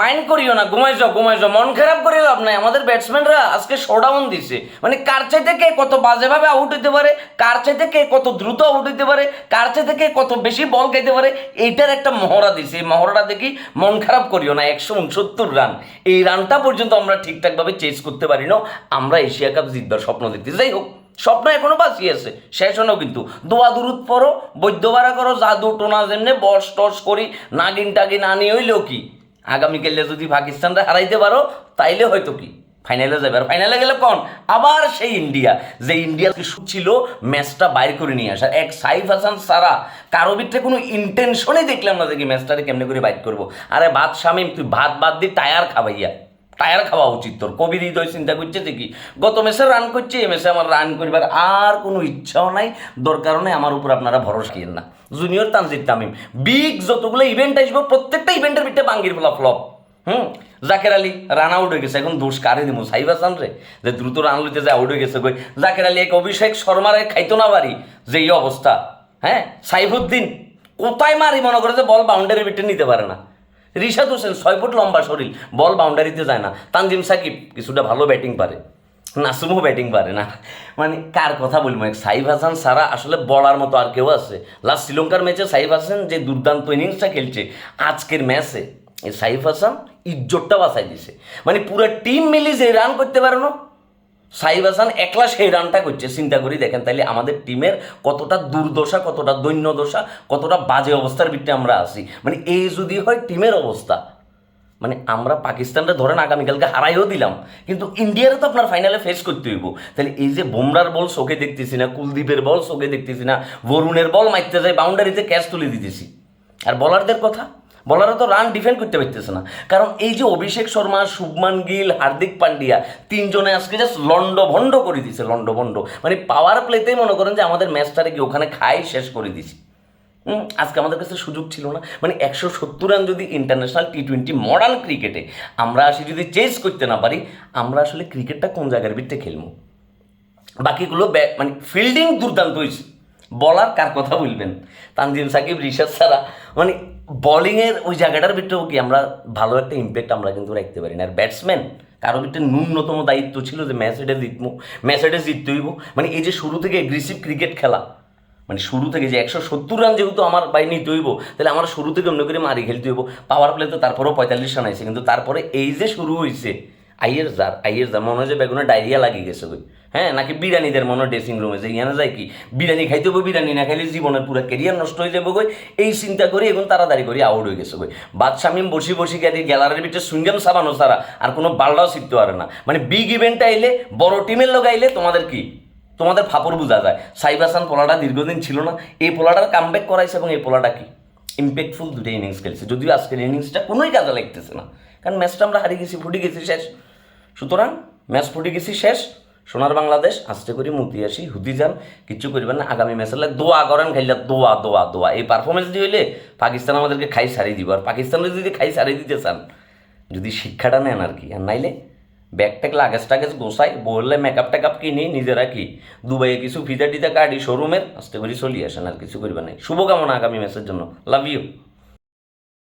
Mind করিও না ঘুমাই যাও ঘুমাই যাও মন খারাপ করে লাভ নাই। আমাদের ব্যাটসম্যানরা আজকে শোডাউন দিছে। মানে কার চাইতে কে কত বাজেভাবে আউট হইতে পারে, কার চাইতে কে কত দ্রুত আউট হইতে পারে, কার চাইতে কে কত বেশি বল খাইতে পারে, এইটার একটা মহড়া দিছে। এই মহড়াটা দেখি মন খারাপ করিও না, একশো উনসত্তর রান এই রানটা পর্যন্ত আমরা ঠিকঠাকভাবে চেস করতে পারি না। আমরা এশিয়া কাপ জিতবার স্বপ্ন দেখতে যাই হোক, স্বপ্ন এখনও বাঁচিয়ে আছে, শেষ হলো কিন্তু। দোয়া দুরুদ পড়ো, বৈদ্যবারা করো, জাদু টোনা যেমনি বস টস করি, নাগিন টাগিন আনি হইলেও কি? আগামীকালে যদি পাকিস্তানরা হারাইতে পারো, তাইলে হয়তো কি? ফাইনালে যাবে। আর ফাইনালে গেলে কোন? আবার সেই ইন্ডিয়া। যে ইন্ডিয়া ছিল ম্যাচটা বাইর করে নিয়ে আসার। এক সাইফ হাসান সারা, কারও ভিতরে কোনো ইন্টেনশনই দেখলাম না যে কি ম্যাচটারে কেমনে করে বাইট করব। আরে ভাত শামিম তুই ভাত বাদ দিয়ে টায়ার খাবাইয়া টায়ার খাওয়া উচিত তোর। কবির হৃদয় চিন্তা করছে যে কি, গত মেসে রান করছে, এই মেসে আমার রান করিবার আর কোনো ইচ্ছাও নাই, দরকারও নাই, আমার উপর আপনারা ভরসা কিয়েন না। জুনিয়র তানজিদ তামিম বিগ যতগুলো ইভেন্ট আসবে, প্রত্যেকটা ইভেন্টের ভিতরে বাঙ্গির ফলা ফ্লপ। হুম? জাকের আলী রান আউট হয়ে গেছে, এখন দোষ কারে দিব সাইব হাসান রে, যে দ্রুত রান লইতে যে আউট হয়ে গেছে কই? জাকের আলী এক অভিষেক শর্মারে খাইতো না বাড়ি যে এই অবস্থা হ্যাঁ? সাইফুদ্দিন কোথায় মারি মনে করে যে বল বাউন্ডারির ভিতরে নিতে পারে না। রিশাদ হোসেন ছয় ফুট লম্বা শরীর, বল বাউন্ডারিতে যায় না। তানজিম সাকিব কিছুটা ভালো ব্যাটিং পারে। নাসুমও ব্যাটিং পারে না। মানে কার কথা বলব? সাইফ হাসান সারা আসলে বলার মতো আর কেউ আছে। লাস্ট শ্রীলঙ্কার ম্যাচে সাইফ হাসান যে দুর্দান্ত ইনিংসটা খেলছে, আজকের ম্যাচে, এই সাইফ হাসান ইজ্জতটা বাঁচাই দিছে। মানে পুরো টিম মিলে যে রান করতে পারে না সাইব হাসান একলা সেই রানটা করছে, চিন্তা করি দেখেন তাইলে আমাদের টিমের কতটা দুর্দশা, কতটা দৈন্য দশা কতটা বাজে অবস্থার ভিতরে আমরা আছি। মানে এই যদি হয় টিমের অবস্থা। মানে আমরা পাকিস্তানটা ধরেন আগামীকালকে হারাইও দিলাম, কিন্তু ইন্ডিয়ারও তো আপনার ফাইনালে ফেস করতে হইব। তাহলে এই যে বোমরার বল চোখে দেখতেছি না, কুলদীপের বল চোখে দেখতেছি না, বরুণের বল মারতে যায় বাউন্ডারিতে ক্যাচ তুলে দিতেছি। আর বলারদের কথা? বলাররা তো রান ডিফেন্ড করতে পারতেছে না। কারণ এই যে অভিষেক শর্মা, শুভমান গিল, হার্দিক পান্ডিয়া তিনজনে আজকে জাস্ট লন্ডভন্ড করে দিছে লন্ডভন্ড মানে পাওয়ার প্লেতেই মনে করেন যে আমাদের ম্যাচটারে কি ওখানে খাই শেষ করে দিছি। আজকে আমাদের কাছে সুযোগ ছিল না। মানে একশো সত্তর রান যদি ইন্টারন্যাশনাল টি টোয়েন্টি মডার্ন ক্রিকেটে আমরা আসি, যদি চেঞ্জ করতে না পারি, আমরা আসলে ক্রিকেটটা কোন জায়গার ভিত্তে খেলব? বাকিগুলো মানে ফিল্ডিং দুর্দান্ত হয়েছে। বলার কার কথা বলবেন? তানজিম সাকিব, রিশাদ সারা। মানে বলিংয়ের ওই জায়গাটার ভিতরেও কি আমরা ভালো একটা ইম্প্যাক্ট আমরা কিন্তু রাখতে পারি না? আর ব্যাটসম্যান কারও ভিতরে ন্যূনতম দায়িত্ব ছিল যে ম্যাচ জিতবো ম্যাচ জিততে হইব। মানে এই যে শুরু থেকে এগ্রেসিভ ক্রিকেট খেলা মানে শুরু থেকে যে একশো সত্তর রান যেহেতু আমার বাই নিতে হইব, তাহলে আমার শুরু থেকে অন্য করে মারি খেলতে হইব। পাওয়ার প্লে তো তারপরেও পঁয়তাল্লিশ রান আইছে কিন্তু তারপরে এই যে শুরু হয়েছে আইয়ের জার আইয়ের জার মনে হয় যে বেগুনে ডায়রিয়া লাগিয়ে গেছে কই। হ্যাঁ নাকি বিরিয়ানিদের মনে ড্রেসিং রুমে যে, ইয়ানে যায় কি? বিরিয়ানি খাইতে হবে বিরিয়ানি না খাইলে জীবনের পুরো কেরিয়ার নষ্ট হয়ে যাবে কই। এই চিন্তা করি এখন তাড়াতাড়ি করে আউট হয়ে গেছে কই। বাদশামিম বসি বসি গেলে গ্যালারির ভিতরে সুইঙ্গাম সাবানো ছাড়া আর কোনো বাল্ডাও শিখতে পারে না। মানে বিগ ইভেন্টে এলে বড় টিমের লোক আইলে তোমাদের কি? তোমাদের ফাপড় বোঝা যায়। সাইব হাসান পোলাটা দীর্ঘদিন ছিল না। এই পোলাটার কামব্যাক করাইছে এবং এই পোলাটা কি? ইম্প্যাক্টফুল দুটো ইনিংস খেলছে। যদিও আজকের ইনিংসটা কোনোই কাজে লাগতেছে না। কারণ ম্যাচটা আমরা হারিয়ে গেছি, ফুটে গেছি, শেষ। সুতরাং ম্যাচ ফুটে গেছি শেষ। সোনার বাংলাদেশ আস্তে করে মুতি আসি, হুদি যান, কিচ্ছু করিবেন না। আগামী ম্যাচে দোয়া করেন, খাইলে দোয়া দোয়া দোয়া। এই পারফরমেন্স দিয়ে হইলে পাকিস্তান আমাদেরকে খাই সারিয়ে দিব। আর পাকিস্তানের যদি খাই সারিয়ে দিতে চান, যদি শিক্ষাটা নেন আর কি। আর নাইলে ব্যাগ ট্যাগ লাগেজ টাগেজ গোসাই বললে মেকআপ টেকআপ কিনি, নিজেরা কি দুবাইয়ে কিছু ফিতা টিজা কাটি শোরুমের আস্তে করে চলি আসেন আর কিছু করবে নাই শুভকামনা আগামী ম্যাচের জন্য। Love you